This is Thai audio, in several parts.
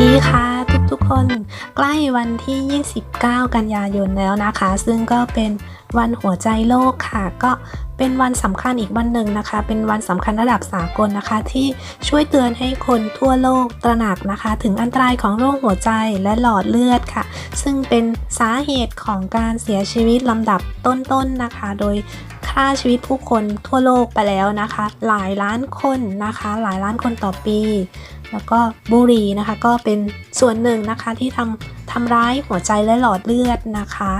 ดีค่ะทุกๆคนใกล้วันที่ 29 กันยายนแล้วนะคะ ซึ่งก็เป็นวันหัวใจโลกค่ะ ก็เป็นวันสำคัญอีกวันหนึ่งนะคะ เป็นวันสำคัญระดับสากลนะคะ ที่ช่วยเตือนให้คนทั่วโลกตระหนักนะคะ ถึงอันตรายของโรคหัวใจและหลอดเลือดค่ะ ซึ่งเป็นสาเหตุของการเสียชีวิตลำดับต้นๆนนะคะ โดย ฆ่าชีวิตผู้คนทั่วโลกไปแล้วนะคะ หลายล้านคนนะคะ หลายล้านคนต่อปี แล้วก็บุหรี่นะคะ ก็เป็นส่วนหนึ่งนะคะที่ทำทำร้ายหัวใจและหลอดเลือดนะคะ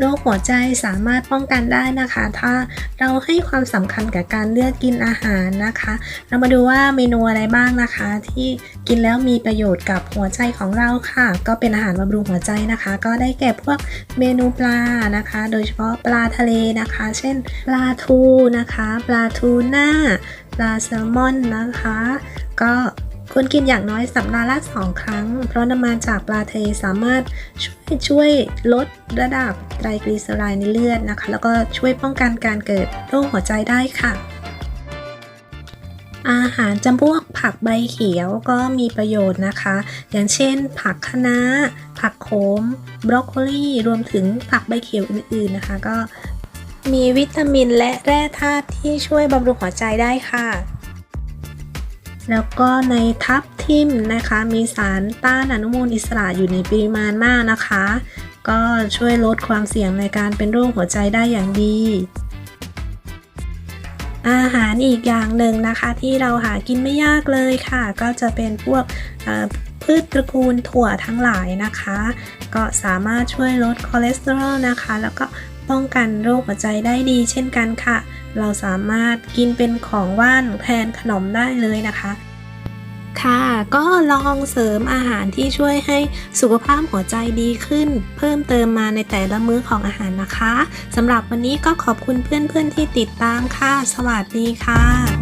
โรคหัวใจสามารถป้องกันได้นะคะ ถ้าเราให้ความสำคัญกับการเลือกกินอาหารนะคะ เรามาดูว่าเมนูอะไรบ้างนะคะ ที่กินแล้วมีประโยชน์กับหัวใจของเราค่ะ ก็เป็นอาหารบำรุงหัวใจนะคะ ก็ได้แก่พวกเมนูปลานะคะ โดยเฉพาะปลาทะเลนะคะ เช่น ปลาทูนะคะ ปลาทูน่าปลาแซลมอนนะคะ ก็ ควรกินอย่างน้อยสัปดาห์ละสองครั้ง เพราะน้ำมันจากปลาทะเลสามารถช่วยช่วยลดระดับไตรกลีเซอไรด์ในเลือดนะคะ แล้วก็ช่วยป้องกันการเกิดโรคหัวใจได้ค่ะ อาหารจำพวกผักใบเขียวก็มีประโยชน์นะคะ อย่างเช่น ผักคะน้า ผักโขม บรอกโคลีรวมถึงผักใบเขียวอื่นๆนะคะ ก็มีวิตามินและแร่ธาตุที่ช่วยบำรุงหัวใจได้ค่ะ แล้วก็ในทับทิมนะคะ มีสารต้านอนุมูลอิสระอยู่ในปริมาณมากนะคะ ก็ช่วยลดความเสี่ยงในการเป็นโรคหัวใจได้อย่างดี อาหารอีกอย่างหนึ่งนะคะ ที่เราหากินไม่ยากเลยค่ะ ก็จะเป็นพวกพืชตระกูลถั่วทั้งหลายนะคะ ก็สามารถช่วยลดคอเลสเตอรอลนะคะ แล้วก็ป้องกันโรคหัวใจได้ดีเช่นกันค่ะ เราสามารถกินเป็นของว่านแทนขนมได้เลยนะคะ ค่ะ ก็ลองเสริมอาหารที่ช่วยให้สุขภาพหัวใจดีขึ้น เพิ่มเติมมาในแต่ละมื้อของอาหารนะคะสำหรับวันนี้ก็ขอบคุณเพื่อนๆที่ติดตามค่ะ สวัสดีค่ะ